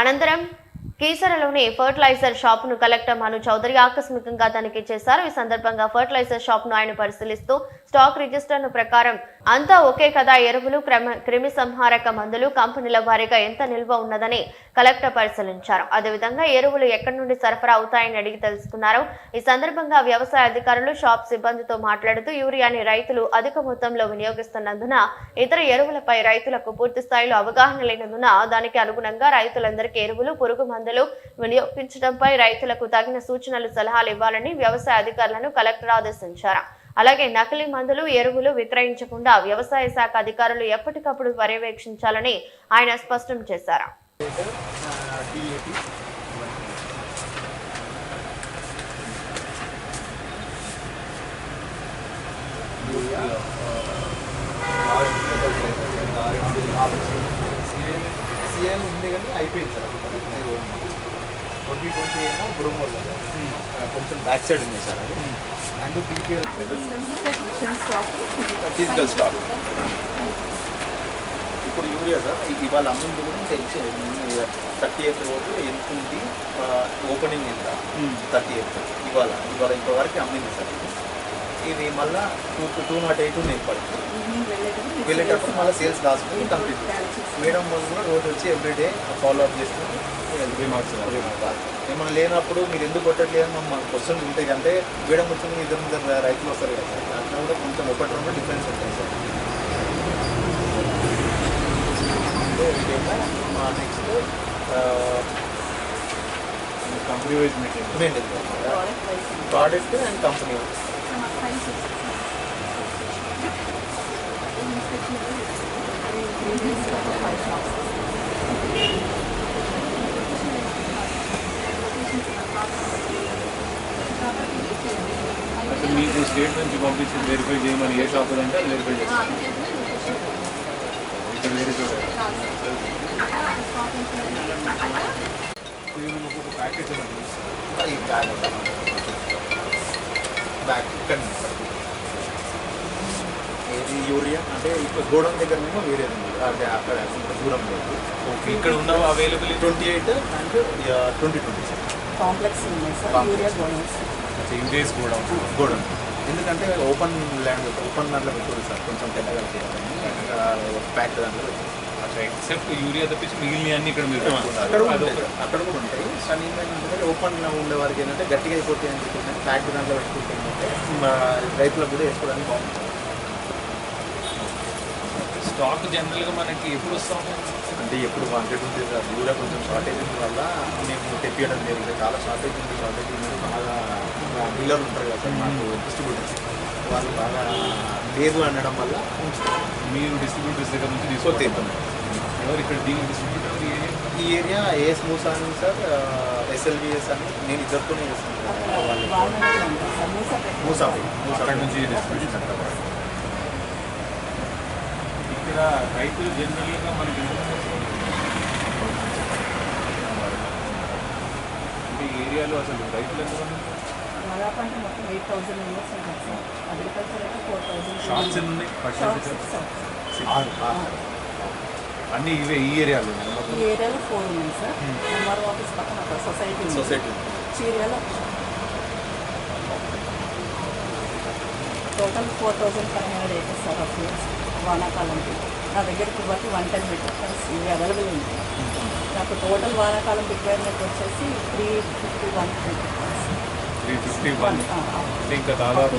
అనంతరం కీసరలోని ఫర్టిలైజర్ షాప్ను కలెక్టర్ మను చౌదరి ఆకస్మికంగా తనిఖీ చేశారు. ఈ సందర్భంగా ఫర్టిలైజర్ షాప్ను ఆయన పరిశీలిస్తూ స్టాక్ రిజిస్టర్ను ప్రకారం అంతా ఒకే కదా ఎరువులు క్రమ- క్రిమి సంహారక మందులు కంపెనీల వారీగా ఎంత నిల్వ ఉన్నదని కలెక్టర్ పరిశీలించారు. అదేవిధంగా ఎరువులు ఎక్కడి నుండి సరఫరా అవుతాయని అడిగి తెలుసుకున్నారు. ఈ సందర్భంగా వ్యవసాయ అధికారులు షాప్ సిబ్బందితో మాట్లాడుతూ యూరియాని రైతులు అధిక మొత్తంలో వినియోగిస్తున్నందున ఇతర ఎరువులపై రైతులకు పూర్తి స్థాయిలో అవగాహన లేనందున దానికి అనుగుణంగా రైతులందరికీ ఎరువులు పురుగు మందులు వినియోగించడంపై రైతులకు తగిన సూచనలు సలహాలు ఇవ్వాలని వ్యవసాయ అధికారులను కలెక్టర్ ఆదేశించారు. అలాగే నకిలీ మందులు ఎరువులు విక్రయించకుండా వ్యవసాయ శాఖ అధికారులు ఎప్పటికప్పుడు పర్యవేక్షించాలని ఆయన స్పష్టం చేశారు. సీఎం ఉంది కానీ అయిపోయింది సార్. ట్వంటీ ట్వంటీ ఏమో బ్రోమోల్ కొంచెం బ్యాక్ సైడ్ ఉంది సార్ అది. పీపీఎల్ ఫిజికల్ స్టాక్ ఇప్పుడు యూరియా సార్ ఇవాళ అమ్మింది కూడా తెలిసి థర్టీ ఎయిత్ రోజు ఎంత ఉంది ఓపెనింగ్ ఎంత థర్టీ ఎయిత్ ఇవాళ ఇవాళ ఇంతవరకు అమ్మింది సార్. ఇది. మళ్ళీ టూ టూ నాట్ ఎయిట్ ఉంది పడుతుంది. వెళ్ళేటప్పుడు మళ్ళీ సేల్స్ కాసుకొని కంప్లీట్ మేడం వాళ్ళు కూడా రోజు వచ్చి ఎవ్రీడే ఫాలో అప్ చేసుకుని రిమార్క్స్ ఏమైనా లేనప్పుడు మీరు ఎందుకు కొట్టట్లేదు మాకు క్వశ్చన్ ఉంటాయి అంటే మేడం వచ్చిన ఇద్దరు ఇద్దరు రైతులు వస్తారు కదా సార్. దాంట్లో కూడా కొంచెం ఒకటి రెండు డిఫరెన్స్ ఉంటాయి సార్. మా next company wise meeting product and company అంటే మీకు స్టేట్ నుంచి పంపించి వెరిఫై చేయమని ఏ షాప్ అంటే వెరిఫై చేస్తాం ఇక్కడ వేరే చోట ప్యాకేజ్ ఈ బ్యాగ్ బ్యాగ్ ఇక్కడ ఇది యూరియా అంటే ఇక్కడ గోడౌన్ దగ్గర ఏమో వేరే ఉంది. అంటే అక్కడ దూరం లేదు. ఓకే ఇక్కడ ఉన్న availability twenty eight and twenty twenty sir. Complex ఉన్నాయి సార్ Complex. Urea godowns. ఇండేస్ కూడా గోడౌన్. ఎందుకంటే ఓపెన్ ల్యాండ్ ఓపెన్ దాంట్లో పెట్టారు సార్. కొంచెం తెల్లగా ప్యాక్ దాంట్లో ఎక్సెప్ట్ యూరియా తప్పించి మిగిలిన అన్ని ఇక్కడ మీరు అక్కడ. అక్కడ కూడా ఉంటాయి. కానీ ఏంటంటే ఓపెన్ ఉండే వారికి ఏంటంటే గట్టిగా అయిపోతాయి అని చెప్పి ప్యాక్ దాంట్లో పెట్టుకుంటే రైతులకు కూడా వేసుకోవడానికి బాగుంటుంది. స్టాక్ జనరల్గా మనకి ఎప్పుడు వస్తాం అంటే ఎప్పుడు మార్కెట్ ఉంది సార్ యూరియా కొంచెం షార్టేజ్ ఉంది వల్ల మేము తెప్పియడం జరిగింది. చాలా షార్టేజ్ ఉంది షార్టేజ్ ఉంది. బాగా డీలర్ ఉంటారు కదా సార్ మాకు డిస్ట్రిబ్యూటర్స్ వాళ్ళు బాగా లేదు అనడం వల్ల. మీరు డిస్ట్రిబ్యూటర్స్ దగ్గర నుంచి తీద్దాం ఎవరు ఇక్కడ దీని డిస్ట్రిబ్యూటర్ ఈ ఏరియా? ఏఎస్ మూసా అని సార్ ఎస్ఎల్విఎస్ అని నేను ఇద్దరితోనే చేస్తాను. వాళ్ళు వాళ్ళని ఉంటారు సార్ మూసా. మూసా మూసా అక్కడ నుంచి డిస్ట్రిబ్యూషన్ ఇక్కడ రైతులు జనరల్గా మనకి? అంటే ఈ ఏరియాలో అసలు రైతులు ఎంతమంది ఉంటారు? దాదాపు అంటే మొత్తం ఎయిట్ థౌసండ్ మెంబర్స్ ఉంటారు సార్. అగ్రికల్చర్ అయితే ఫోర్ థౌసండ్ షాప్స్ ఎన్ని ఉన్నాయి? షాప్స్ అన్ని ఇవే ఈ ఏరియాలో ఈ ఏరియాలో ఫోర్ ఉన్నాయి సార్. ఎంఆర్ఓ ఆఫీస్ పక్కన ఒక సొసైటీ. సొసైటీ ఈ total four thousand five hundred acres sir of వానాకాలంకి నా దగ్గరికి బట్టి వన్ టెన్ మీటర్ ఇవి అవైలబుల్ ఉంది నాకు టోటల్ వానాకాలం రిక్వైర్మెంట్ వచ్చేసి three fifty one three fifty one? ఇంకా దాదాపు